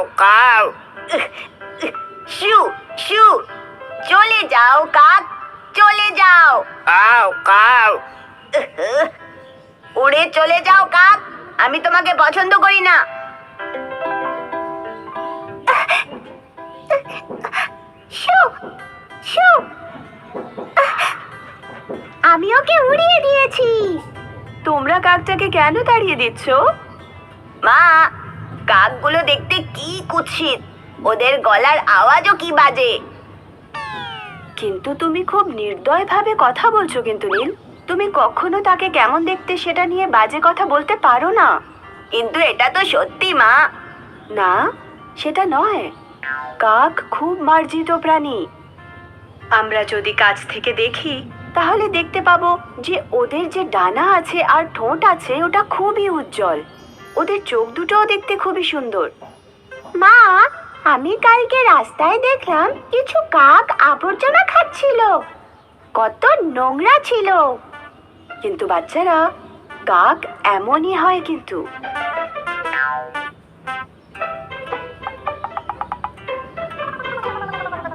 যাও কাক শু শু চলে যাও কাক চলে যাও। কাউ কাউ উড়ে চলে যাও কাক আমি তোমাকে পছন্দ করি না। আমি ওকে উড়িয়ে দিয়েছি। তোমরা কাকটাকে কেন তাড়িয়ে দিচ্ছ? মা কাকগুলো দেখতে কি কুৎসিত। ওদের গলার আওয়াজও কি বাজে। কিন্তু তুমি খুব নির্দয়ভাবে কথা বলছো কিন্তু নীল। তুমি কখনো তাকে কেমন দেখতে সেটা নিয়ে বাজে কথা বলতে পারো না। কিন্তু এটা তো সত্যি, মা। না, সেটা নয়। কাক খুব মার্জিত প্রাণী। আমরা যদি কাছ থেকে দেখি, তাহলে দেখতে পাবো যে ওদের যে ডানা আছে আর ঠোঁট আছে, ওটা খুবই উজ্জ্বল। ওদের চোখ দুটোও দেখতে খুবই সুন্দর। মা, আমি কালকে রাস্তায় দেখলাম কিছু কাক আবর্জনা খাচ্ছিল। কত নোংরা ছিল। কিন্তু বাচ্চারা, কাক এমনই হয় কিন্তু।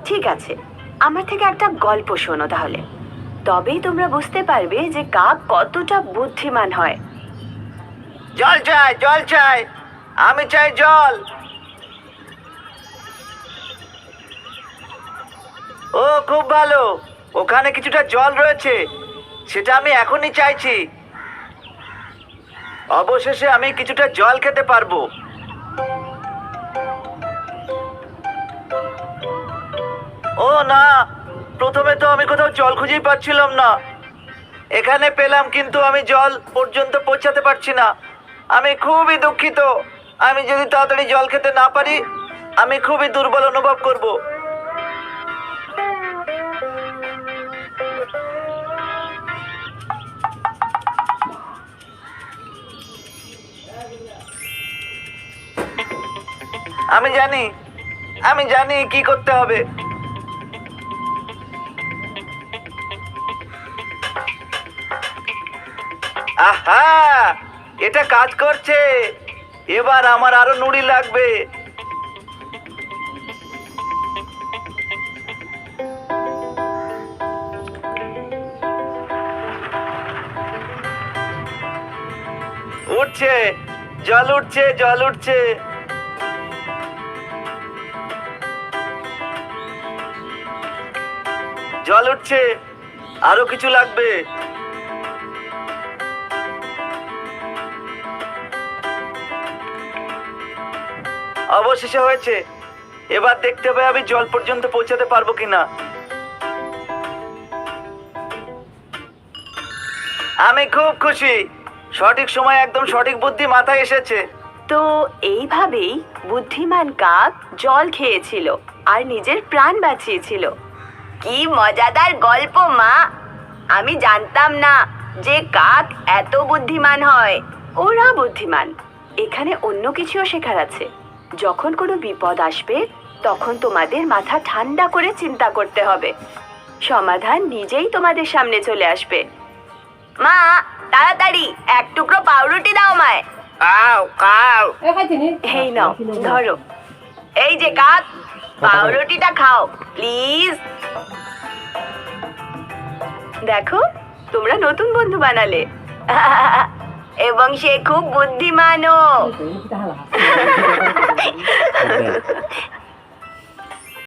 ঠিক আছে, আমার থেকে একটা গল্প শোনো তাহলে। তবেই তোমরা বুঝতে পারবে যে কাক কতটা বুদ্ধিমান হয়। জল চাই জল চাই। আমি চাই জল। ও, খুব ভালো। ওখানে কিছুটা জল রয়েছে। সেটা আমি এখনই চাইছি। অবশেষে আমি কিছুটা জল খেতে পারব। ও, না। প্রথমে তো আমি কোথাও জল খুঁজেই পাচ্ছিলাম না। এখানে পেলাম, কিন্তু আমি জল পর্যন্ত পৌঁছাতে পারছি না। আমি খুবই দুঃখিত। আমি যদি তাড়াতাড়ি জল খেতে না পারি, আমি খুবই দুর্বল অনুভব করব। আমি জানি আমি জানি কি করতে হবে। আহা! এটা কাজ করছে। এবার আমার আরও নুড়ি লাগবে। উঠছে, জল উঠছে জল উঠছে। জল উঠছে, আরও কিছু লাগবে। অবশেষে হয়েছে। এবার দেখতে হবে আমি জল পর্যন্ত পৌঁছাতে পারব কিনা। আমি খুব খুশি। সঠিক সময় একদম সঠিক বুদ্ধি মাথায় এসেছে। তো এইভাবেই বুদ্ধিমান কাক জল খেয়েছিল আর নিজের প্রাণ বাঁচিয়েছিল। কি মজাদার গল্প, মা! আমি জানতাম না যে কাক এত বুদ্ধিমান হয়। ওরা বুদ্ধিমান। এখানে অন্য কিছুও শেখার আছে। যখন কোনো বিপদ আসবে তখন তোমাদের মাথা ঠান্ডা করে চিন্তা করতে হবে। সমাধান নিজেই তোমাদের সামনে চলে আসবে। মা তাড়াতাড়ি এক টুকরো পাউরুটি দাও কাউ এই নাও ধরো। এই যে কাক পাউরুটিটা খাও প্লিজ। দেখো তোমরা নতুন বন্ধু বানালে। এবং সে খুব বুদ্ধিমানও।